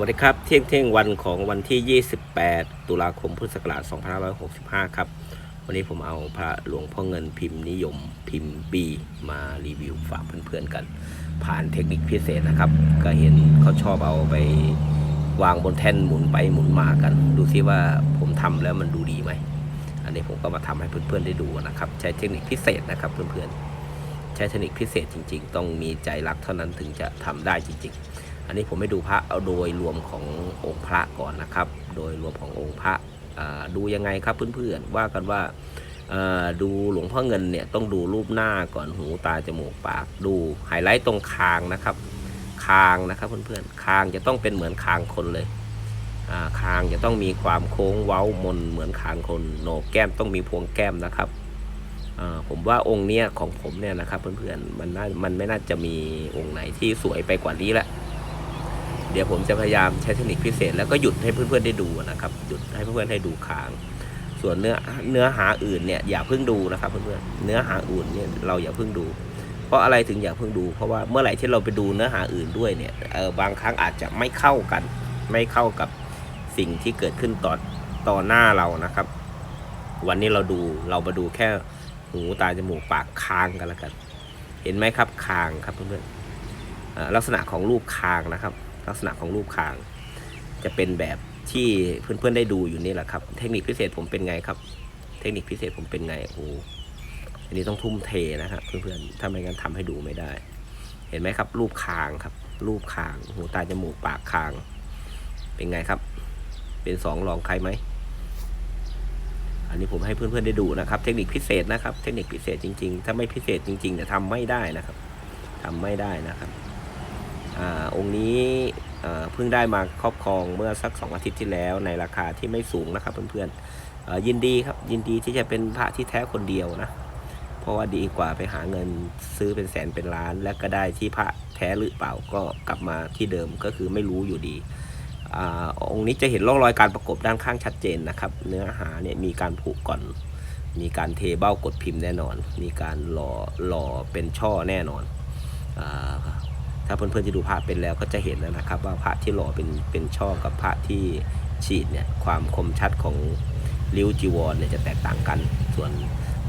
วัสดีครับ เที่ยงเที่ยงวันของวันที่ 28 ตุลาคมพุทธศักราช 2565 ครับ วันนี้ผมเอาพระหลวงพ่อเงินพิมพ์นิยมพิมพ์บีมารีวิวฝากเพื่อนๆกัน ผ่านเทคนิคพิเศษนะครับ ก็เห็นเขาชอบเอาไปวางบนแท่นหมุนไปหมุนมากัน ดูซิว่าผมทำแล้วมันดูดีไหม อันนี้ผมก็มาทำให้เพื่อนๆได้ดูนะครับ ใช้เทคนิคพิเศษนะครับเพื่อนๆ ใช้เทคนิคพิเศษจริง ๆ ต้องมีใจรักเท่านั้นถึงจะทำได้จริง ๆ อันนี้ผมไม่ดูพระเอาโดยรวมขององค์พระก่อนนะครับ โดยรวมขององค์พระดูยังไงครับเพื่อนๆว่ากันว่าดูหลวงพ่อเงินเนี่ยต้องดูรูปหน้าก่อนหูตาจมูกปาก ดูไฮไลท์ตรงคางนะครับ คางนะครับเพื่อนๆคางจะต้องเป็นเหมือนคางคนเลยคางจะต้องมีความโค้งเว้ามนเหมือนคางคนโหนกแก้มต้องมีพวงแก้มนะครับผมว่าองค์เนี้ยของผมเนี่ยนะครับเพื่อนๆมันน่ามันไม่น่าจะมีองค์ไหนที่สวยไปกว่านี้ละ ดี๋ยวผมจะพยายามใช้เทคนิคพิเศษ แล้วก็หยุดให้เพื่อนๆได้ดูนะครับ หยุดให้เพื่อนๆให้ดูคาง ส่วนเนื้อเนื้อหาอื่นเนี่ยอย่าเพิ่งดูนะครับ เพื่อนๆเนื้อหาอื่นเนี่ยเราอย่าเพิ่งดู เพราะอะไรถึงอย่าเพิ่งดู เพราะว่าเมื่อไหร่ที่เราไปดูเนื้อหาอื่นด้วยเนี่ยเออบางครั้งอาจจะไม่เข้ากัน ไม่เข้ากับสิ่งที่เกิดขึ้นต่อต่อหน้าเรานะครับ วันนี้เราดูเรามาดูแค่หูตาจมูกปากคางกันแล้วกัน เห็นไหมครับคางครับเพื่อนๆเอ่อลักษณะของรูปคางนะครับ ลักษณะของรูปคาง จะเป็นแบบที่เพื่อนๆได้ดูอยู่นี่แหละครับ เทคนิคพิเศษผมเป็นไงครับ เทคนิคพิเศษผมเป็นไงโอ้อันนี้ต้องทุ่มเทนะครับเพื่อนๆถ้าไม่งั้นทำให้ดูไม่ได้ เห็นไหมครับ รูปคางครับ รูปคางหูตาจมูกปากคาง เป็นไงครับ เป็นสองรองใครไหมอันนี้ผมให้เพื่อนๆได้ดูนะครับ เทคนิคพิเศษนะครับ เทคนิคพิเศษจริง ๆ ถ้าไม่พิเศษจริงๆเนี่ยทำไม่ได้นะครับทำไม่ได้นะครับ อองค์นี้เพิ่งได้มาครอบครองเมื่อสักสองอาทิตย์ที่แล้วในราคาที่ไม่สูงนะครับเพื่อนๆเอ่อยินดีครับยินดีที่จะเป็นพระที่แท้คนเดียวนะเพราะว่าดีกว่าไปหาเงินซื้อเป็นแสนเป็นล้าน และก็ได้ที่พระแท้หรือเปล่าก็กลับมาที่เดิมก็คือไม่รู้อยู่ดีอองค์นี้จะเห็นร่องรอยการประกบด้านข้างชัดเจนนะครับ เนื้อหาเนี่ยมีการผูกก่อน มีการเทเบ้ากดพิมพ์แน่นอน มีการหล่อหล่อเป็นช่อแน่นอนอ ถ้าเพื่อนๆที่ดูพระเป็นแล้วก็จะเห็นแล้วนะครับ ว่าพระที่หล่อเป็นเป็นช่อกับพระที่ฉีดเนี่ยความคมชัดของริ้วจีวรเนี่ยจะแตกต่างกัน ส่วน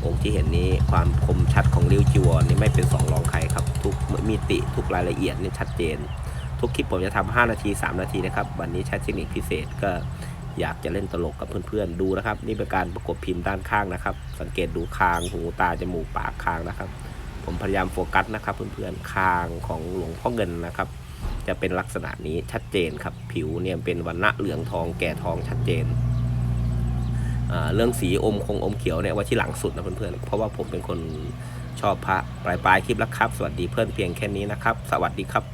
องค์ที่เห็นนี้ความคมชัดของริ้วจีวรนี่ไม่เป็นสองรองใครครับ ทุกมิติทุกรายละเอียดนี่ชัดเจน ทุกคลิปผมจะทำ5นาที 3 นาทีนะครับ วันนี้ใช้เทคนิคพิเศษก็อยากจะเล่นตลกกับเพื่อนๆดูนะครับ นี่เป็นการประกบพิมพ์ด้านข้างนะครับ สังเกตดูคางหูตาจมูกปากคางนะครับ ผมพยายามโฟกัสนะครับเพื่อนๆคางของหลวงพ่อเงินนะครับ จะเป็นลักษณะนี้ชัดเจนครับ ผิวเนี่ยเป็นวันณะเหลืองทองแก่ทองชัดเจน เรื่องสีอมคงอมเขียวเนี่ยว่าที่หลังสุดนะเพื่อนๆเพราะว่าผมเป็นคนชอบพระปลายปลายๆคลิปแล้วครับ สวัสดีเพื่อนเพียงแค่นี้นะครับ สวัสดีครับ